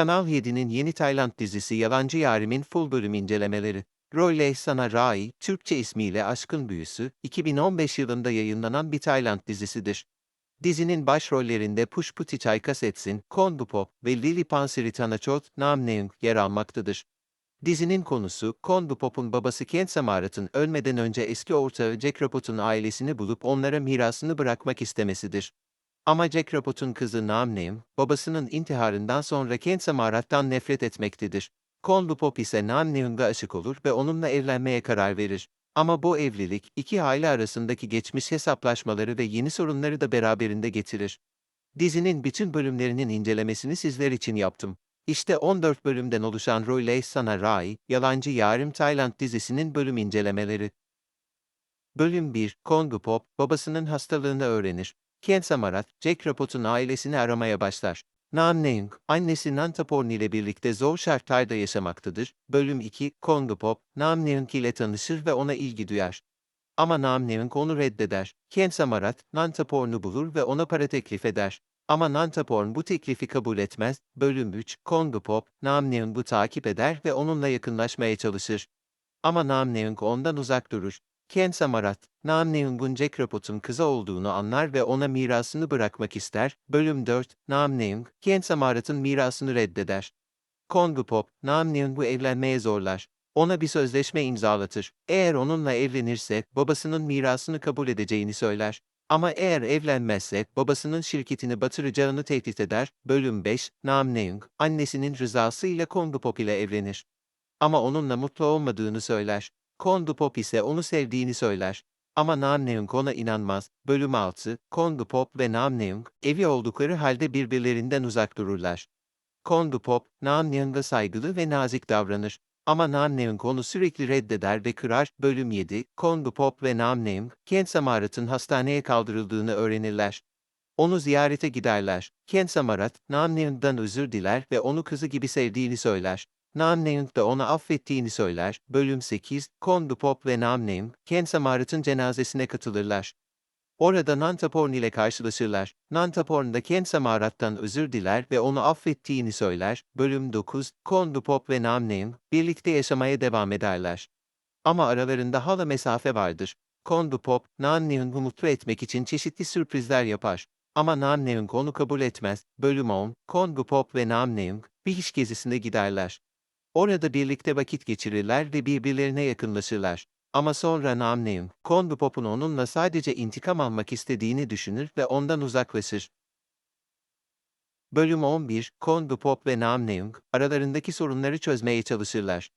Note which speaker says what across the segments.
Speaker 1: Kanal 7'nin yeni Tayland dizisi Yalancı Yarim'in full bölüm incelemeleri. Royle Sana Rai, Türkçe ismiyle Aşkın Büyüsü, 2015 yılında yayınlanan bir Tayland dizisidir. Dizinin başrollerinde Pushputi Chaikasetsin, Konbupop ve Lily Pansiritanachot Namneung yer almaktadır. Dizinin konusu, Konbupop'un babası Kent Samarat'ın ölmeden önce eski ortağı Jack Rapot'un ailesini bulup onlara mirasını bırakmak istemesidir. Ama Jack Rapot'un kızı Namneum, babasının intiharından sonra Kent Samarat'tan nefret etmektedir. Konbupop ise Namneum'a aşık olur ve onunla evlenmeye karar verir. Ama bu evlilik, iki aile arasındaki geçmiş hesaplaşmaları ve yeni sorunları da beraberinde getirir. Dizinin bütün bölümlerinin incelemesini sizler için yaptım. İşte 14 bölümden oluşan Royle Sana Rai, Yalancı Yarim Tayland dizisinin bölüm incelemeleri. Bölüm 1, Kongu Pop, babasının hastalığını öğrenir. Ken Samarat, Jack Rapot'un ailesini aramaya başlar. Nam Neung, annesi Nantaporn ile birlikte zor şartlarda yaşamaktadır. Bölüm 2, Kongu Pop, Nam Neung ile tanışır ve ona ilgi duyar. Ama Nam Neung onu reddeder. Ken Samarat, Nantaporn'u bulur ve ona para teklif eder. Ama Nantaporn bu teklifi kabul etmez. Bölüm 3, Kongu Pop, Nam Neung'u takip eder ve onunla yakınlaşmaya çalışır. Ama Nam Neung ondan uzak durur. Ken Samarat, Nam Neung'un Jack Rapot'un kızı olduğunu anlar ve ona mirasını bırakmak ister. Bölüm 4, Nam Neung, Ken Samarat'ın mirasını reddeder. Kongu Pop, Nam Neung'u evlenmeye zorlar. Ona bir sözleşme imzalatır. Eğer onunla evlenirse, babasının mirasını kabul edeceğini söyler. Ama eğer evlenmezse, babasının şirketini batıracağını tehdit eder. Bölüm 5, Nam Neung, annesinin rızasıyla Kongu Pop ile evlenir. Ama onunla mutlu olmadığını söyler. Kondu Pop ise onu sevdiğini söyler. Ama Namneung ona inanmaz. Bölüm 6, Kondu Pop ve Namneung, evi oldukları halde birbirlerinden uzak dururlar. Kondu Pop, Namneung'a saygılı ve nazik davranır. Ama Namneung onu sürekli reddeder ve kırar. Bölüm 7, Kondu Pop ve Namneung, Ken Samarat'ın hastaneye kaldırıldığını öğrenirler. Onu ziyarete giderler. Ken Samarat, Namneung'dan özür diler ve onu kızı gibi sevdiğini söyler. Namneung da ona affettiğini söyler. Bölüm 8, Kondu Pop ve Namneung, Ken Samarat'ın cenazesine katılırlar. Orada Nantaporn ile karşılaşırlar. Nantaporn da Ken Samarat'tan özür diler ve onu affettiğini söyler. Bölüm 9, Kondu Pop ve Namneung, birlikte yaşamaya devam ederler. Ama aralarında hala mesafe vardır. Kondu Pop, Namneung'u mutlu etmek için çeşitli sürprizler yapar. Ama Namneung onu kabul etmez. Bölüm 10, Kongu Pop ve Namneung, bir iş gezisine giderler. Orada birlikte vakit geçirirler ve birbirlerine yakınlaşırlar. Ama sonra Namneung, Kongu Pop'un onunla sadece intikam almak istediğini düşünür ve ondan uzaklaşır. Bölüm 11, Kongu Pop ve Namneung, aralarındaki sorunları çözmeye çalışırlar.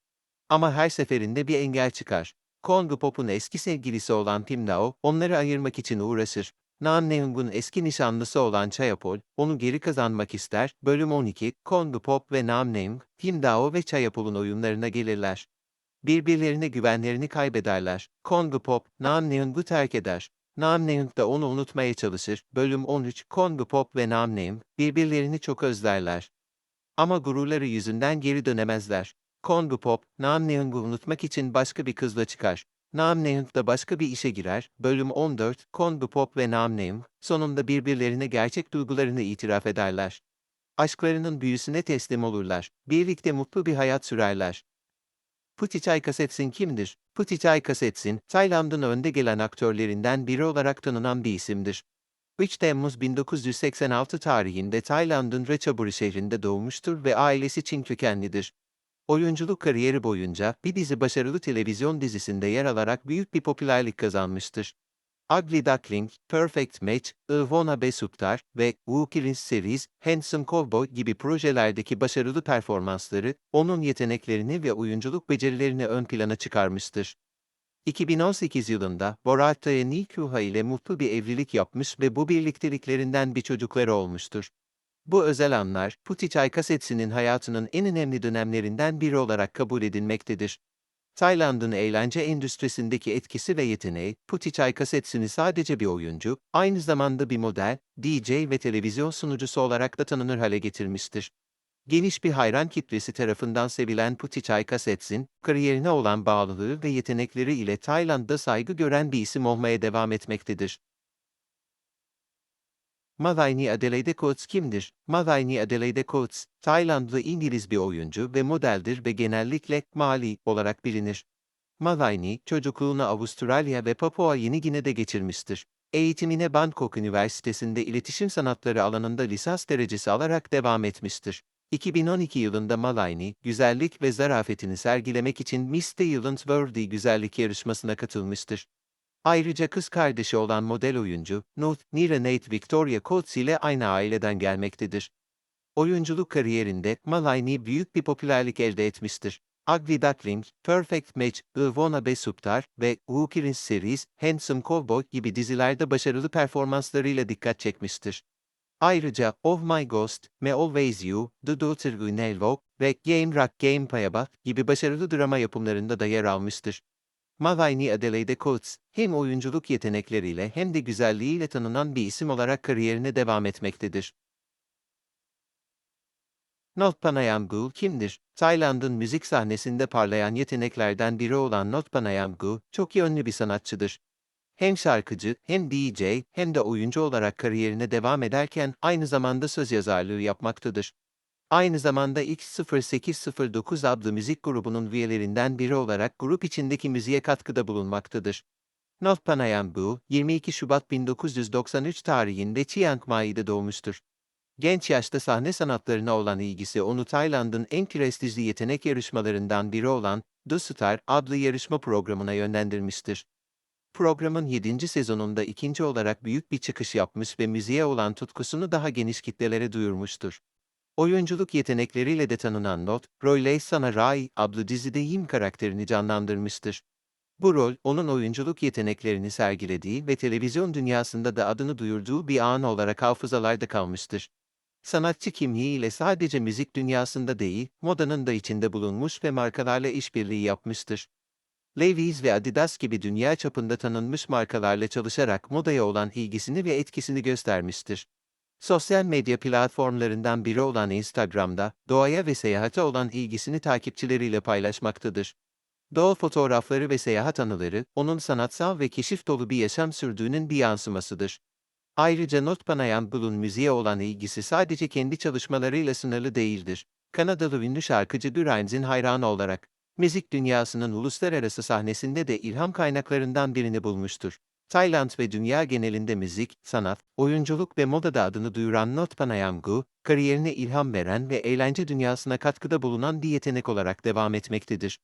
Speaker 1: Ama her seferinde bir engel çıkar. Kongu Pop'un eski sevgilisi olan Tim Dao, onları ayırmak için uğraşır. Namneung'un eski nişanlısı olan Chayapol, onu geri kazanmak ister. Bölüm 12, Kongu Pop ve Namneung, Tim Dao ve Chayapol'un oyunlarına gelirler. Birbirlerine güvenlerini kaybederler. Kongu Pop, Namneung'u terk eder. Namneung da onu unutmaya çalışır. Bölüm 13, Kongu Pop ve Namneung, birbirlerini çok özlerler. Ama gururları yüzünden geri dönemezler. Kongu Pop, Namneung'u unutmak için başka bir kızla çıkar. Namneung da başka bir işe girer. Bölüm 14, Kongu Pop ve Namneung, sonunda birbirlerine gerçek duygularını itiraf ederler. Aşklarının büyüsüne teslim olurlar. Birlikte mutlu bir hayat sürerler. Putichay Kasetsin kimdir? Putichay Kasetsin, Tayland'ın önde gelen aktörlerinden biri olarak tanınan bir isimdir. 3 Temmuz 1986 tarihinde Tayland'ın Ratchaburi şehrinde doğmuştur ve ailesi Çin kökenlidir. Oyunculuk kariyeri boyunca bir dizi başarılı televizyon dizisinde yer alarak büyük bir popülerlik kazanmıştır. Ugly Duckling, Perfect Match, I Wanna Be Superstar ve Wu Killing Series, Handsome Cowboy gibi projelerdeki başarılı performansları, onun yeteneklerini ve oyunculuk becerilerini ön plana çıkarmıştır. 2018 yılında Borat Nikuha ile mutlu bir evlilik yapmış ve bu birlikteliklerinden bir çocukları olmuştur. Bu özel anlar, Putichay Kasetsi'nin hayatının en önemli dönemlerinden biri olarak kabul edilmektedir. Tayland'ın eğlence endüstrisindeki etkisi ve yeteneği, Putichay Kasetsi'ni sadece bir oyuncu, aynı zamanda bir model, DJ ve televizyon sunucusu olarak da tanınır hale getirmiştir. Geniş bir hayran kitlesi tarafından sevilen Putichay Kasetsin, kariyerine olan bağlılığı ve yetenekleri ile Tayland'da saygı gören bir isim olmaya devam etmektedir. Malaini Adelaide Coates kimdir? Malaini Adelaide Coates, Taylandlı İngiliz bir oyuncu ve modeldir ve genellikle Mali olarak bilinir. Malaini, çocukluğunu Avustralya ve Papua Yeni Gine'de geçirmiştir. Eğitimine Bangkok Üniversitesi'nde iletişim sanatları alanında lisans derecesi alarak devam etmiştir. 2012 yılında Malaini, güzellik ve zarafetini sergilemek için Miss Talent Worthy güzellik yarışmasına katılmıştır. Ayrıca kız kardeşi olan model oyuncu, North Nira Nate Victoria Coates ile aynı aileden gelmektedir. Oyunculuk kariyerinde Malaini büyük bir popülerlik elde etmiştir. Ugly Duckling, Perfect Match, The Wannabe Subtar ve Wookirin Series, Handsome Cowboy gibi dizilerde başarılı performanslarıyla dikkat çekmiştir. Ayrıca Oh My Ghost, Me Always You, The Daughter Walk ve Game Rock Game Payaba gibi başarılı drama yapımlarında da yer almıştır. Malaini Adelaide Coates, hem oyunculuk yetenekleriyle hem de güzelliğiyle tanınan bir isim olarak kariyerine devam etmektedir. Notpanayamgu kimdir? Tayland'ın müzik sahnesinde parlayan yeteneklerden biri olan Notpanayamgu, çok yönlü bir sanatçıdır. Hem şarkıcı, hem DJ, hem de oyuncu olarak kariyerine devam ederken aynı zamanda söz yazarlığı yapmaktadır. Aynı zamanda X0809 adlı müzik grubunun üyelerinden biri olarak grup içindeki müziğe katkıda bulunmaktadır. Notpanayamgu, 22 Şubat 1993 tarihinde Chiang Mai'de doğmuştur. Genç yaşta sahne sanatlarına olan ilgisi onu Tayland'ın en prestijli yetenek yarışmalarından biri olan The Star adlı yarışma programına yönlendirmiştir. Programın 7. sezonunda ikinci olarak büyük bir çıkış yapmış ve müziğe olan tutkusunu daha geniş kitlelere duyurmuştur. Oyunculuk yetenekleriyle de tanınan Not, Roy Sana Rai adlı dizide Yim karakterini canlandırmıştır. Bu rol, onun oyunculuk yeteneklerini sergilediği ve televizyon dünyasında da adını duyurduğu bir an olarak hafızalarda kalmıştır. Sanatçı kimliğiyle sadece müzik dünyasında değil, modanın da içinde bulunmuş ve markalarla işbirliği yapmıştır. Levi's ve Adidas gibi dünya çapında tanınmış markalarla çalışarak modaya olan ilgisini ve etkisini göstermiştir. Sosyal medya platformlarından biri olan Instagram'da, doğaya ve seyahate olan ilgisini takipçileriyle paylaşmaktadır. Doğa fotoğrafları ve seyahat anıları, onun sanatsal ve keşif dolu bir yaşam sürdüğünün bir yansımasıdır. Ayrıca Notpanayan Bull'un müziğe olan ilgisi sadece kendi çalışmalarıyla sınırlı değildir. Kanadalı ünlü şarkıcı Durines'in hayranı olarak, müzik dünyasının uluslararası sahnesinde de ilham kaynaklarından birini bulmuştur. Tayland ve dünya genelinde müzik, sanat, oyunculuk ve modada adını duyuran Notpanayamgu, kariyerine ilham veren ve eğlence dünyasına katkıda bulunan bir yetenek olarak devam etmektedir.